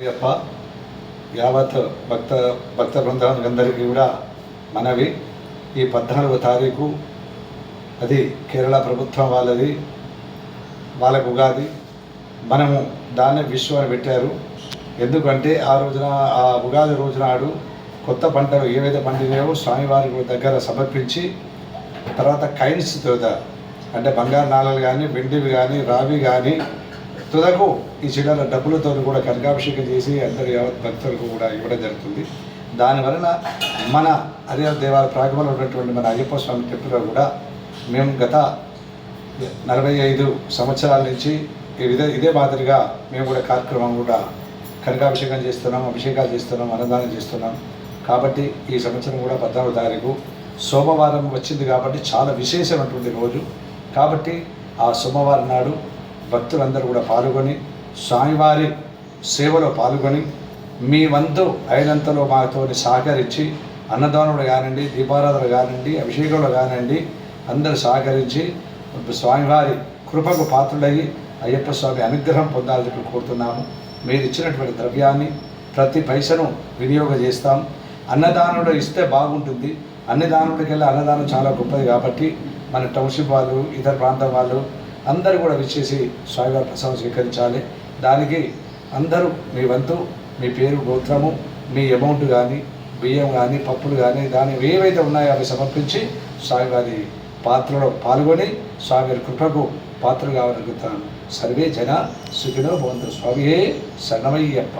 అయ్యప్ప యావత్ భక్త భక్త బృందానికి కూడా మనవి. ఈ పద్నాలుగో తారీఖు అది కేరళ ప్రభుత్వం వాళ్ళది వాళ్ళకు ఉగాది. మనము దాన్ని విశ్వాన్ని పెట్టారు. ఎందుకంటే ఆ రోజున ఆ ఉగాది రోజు నాడు కొత్త పంటలు ఏవైతే పండినాయో స్వామివారి దగ్గర సమర్పించి తర్వాత కైన్స్ తోత అంటే బంగారు నాళాలు కానీ వెండివి కానీ రావి కానీ తుదకు ఈ చిల్లర డబ్బులతో కూడా కనకాభిషేకం చేసి అందరి యావత్ భక్తులకు కూడా ఇవ్వడం జరుగుతుంది. దానివలన మన అదే దేవాలయ ప్రాగమంలో ఉన్నటువంటి మన అయ్యప్ప స్వామి టెంపుల్లో కూడా మేము గత నలభై ఐదు సంవత్సరాల నుంచి ఇదే ఇదే మాదిరిగా మేము కూడా కార్యక్రమం కూడా కనకాభిషేకం చేస్తున్నాం అభిషేకాలు చేస్తున్నాం అన్నదానం చేస్తున్నాం. కాబట్టి ఈ సంవత్సరం కూడా పద్నాలుగు తారీఖు సోమవారం వచ్చింది కాబట్టి చాలా విశేషమైనటువంటి రోజు. కాబట్టి ఆ సోమవారం నాడు భక్తులందరూ కూడా పాల్గొని స్వామివారి సేవలో పాల్గొని మీ వంతు ఐదంతలో మాతో సహకరించి అన్నదానంలో కానివ్వండి దీపారాధనలు కానివ్వండి అభిషేకంలో కానివ్వండి అందరూ సహకరించి స్వామివారి కృపకు పాత్రుడయ్యి అయ్యప్ప స్వామి అనుగ్రహం పొందాలని కోరుతున్నాము. మీరు ఇచ్చినటువంటి ద్రవ్యాన్ని ప్రతి పైసను వినియోగం చేస్తాం. అన్నదానంలో ఇస్తే బాగుంటుంది. అన్నదానంలోకి వెళ్ళి అన్నదానం చాలా గొప్పది కాబట్టి మన టౌన్షిప్ వాళ్ళు ఇతర ప్రాంతం వాళ్ళు అందరూ కూడా విచ్చేసి స్వామివారి ప్రసాదం స్వీకరించాలి. దానికి అందరూ మీ వంతు మీ పేరు గోత్రము మీ అమౌంట్ కానీ బియ్యం కానీ పప్పులు కానీ దాని ఏవైతే ఉన్నాయో అవి సమర్పించి స్వామివారి పాత్రలో పాల్గొని స్వామివారి కృపకు పాత్ర కావాలనుకుంటాను సర్వే జన సుఖినో భవంతు. స్వామియే సన్నమయ్యప్ప